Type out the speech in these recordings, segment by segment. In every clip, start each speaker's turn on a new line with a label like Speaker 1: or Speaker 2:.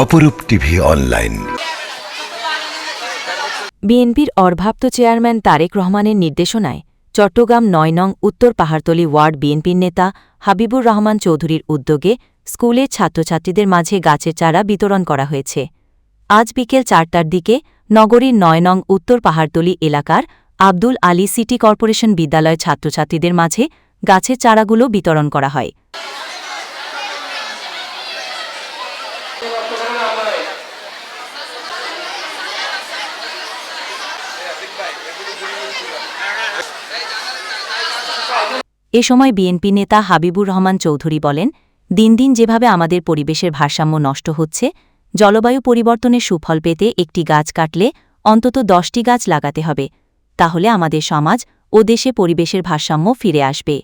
Speaker 1: অপরূপ TV online.
Speaker 2: বিএনপির অর্ভাপ্ত chairman Tarique রহমানের নির্দেশনায় চট্টগ্রাম নয় নং উত্তর পাহাড়তলী ওয়ার্ড বিএনপির নেতা হাবিবুর রহমান চৌধুরীর উদ্যোগে স্কুলের ছাত্রছাত্রীদের মাঝে গাছের চারা বিতরণ করা হয়েছে। আজ বিকেল চারটার দিকে নগরীর নয় নং উত্তর পাহাড়তলী এলাকার আব্দুল আলী সিটি কর্পোরেশন বিদ্যালয় ছাত্রছাত্রীদের মাঝে গাছের চারাগুলো বিতরণ করা হয়। এ সময় বিএনপি নেতা হাবিবুর রহমান চৌধুরী বলেন দিন দিন যেভাবে আমাদের পরিবেশের ভারসাম্য নষ্ট হচ্ছে জলবায়ু পরিবর্তনের সুফল পেতে একটি গাছ কাটলে অন্তত দশটি গাছ লাগাতে হবে তাহলে আমাদের সমাজ ও দেশে পরিবেশের ভারসাম্য ফিরে আসবে।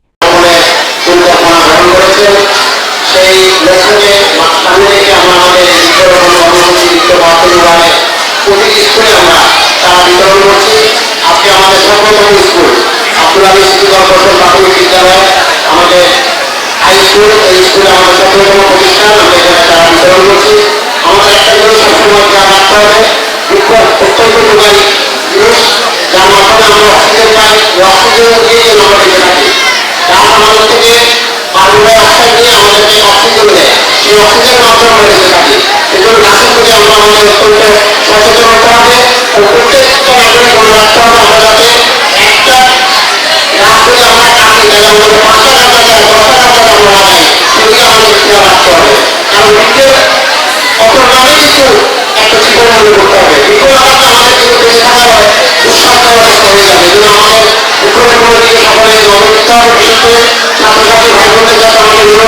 Speaker 3: সেই আমাদের বৃক্ষরোপণ কর্মসূচি বাস্তবায়নে প্রতিটি স্কুলে আমরা তারা বিতরণ করছি আমাদের সর্বপ্রথম স্কুল আব্দুল আলী কর্পোরেশন প্রাথমিক বিদ্যালয় আমাদের হাই স্কুল এই স্কুলে প্রতিষ্ঠান আমরা এখানে বিতরণ আমাদের একটা জিনিস সবসময় খেয়াল রাখতে হবে বৃক্ষ অত্যন্ত উপকারী জিনিস যার মাধ্যমে আমরা অক্সিজেন পাই অক্সিজেন দিয়ে আমাদের থেকে কার্বন অক্সিজেন দেয় সেই অক্সিজেন আমরা বেঁচে থাকি এই জন্য গাছের প্রতি আমরা আমাদের অত্যন্ত সচেতন হতে হবে প্রত্যেকটা নাগরিক মনে রাখতে হবে আমরা যাতে একটা গাছ যদি যাতে এই ছাত্রছাত্রী ভাই বোনদের কাছে আমাদের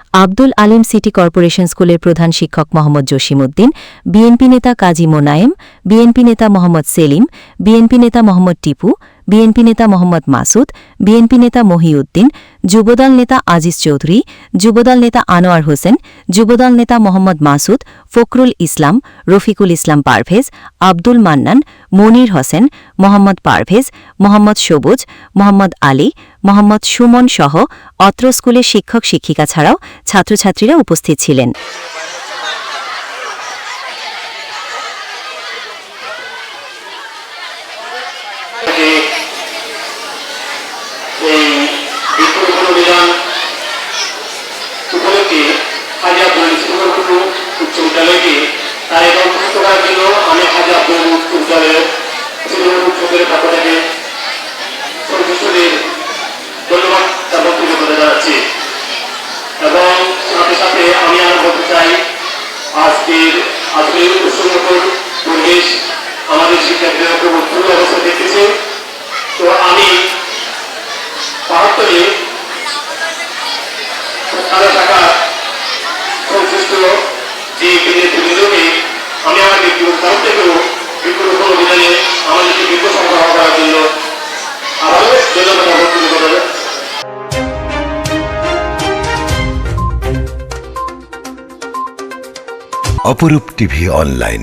Speaker 2: আব্দুল আলিম সিটি কর্পোরেশন স্কুলের প্রধান শিক্ষক মোহাম্মদ জসিমউদ্দিন, বিএনপি নেতা কাজী মোনায়েম, বিএনপি নেতা মোহাম্মদ সেলিম, বিএনপি নেতা মোহাম্মদ টিপু বিএনপি নেতা মোহাম্মদ মাসুদ, বিএনপি নেতা মহিউদ্দিন, যুবদল নেতা আজিজ চৌধুরী, যুবদল নেতা আনোয়ার হোসেন, যুবদল নেতা মোহাম্মদ মাসুদ, ফখরুল ইসলাম, রফিকুল ইসলাম পারভেজ, আব্দুল মান্নান, মনির হোসেন, মোহাম্মদ পারভেজ, মোহাম্মদ সবুজ, মোহাম্মদ আলী, মোহাম্মদ সুমন সহ অত্র স্কুলের শিক্ষক শিক্ষিকা ছাড়াও ছাত্রছাত্রীরা উপস্থিত ছিলেন।
Speaker 3: ইসলাম উচ্চ বিদ্যালয়কে তার এই অন্তর্ভুক্ত করার জন্য আমি হাজি আব্দুল উচ্চ বিদ্যালয়ের পক্ষ থেকে সদস্যদের ধন্যবাদ এবং এবং সাথে সাথে আমি আরও বলতে চাই, আজকের আজকের আমাদের শিক্ষার্থীরা খুব উৎফুল্ল অবস্থা দেখতেছে। তো আমি
Speaker 1: অপরূপ টিভি অনলাইন।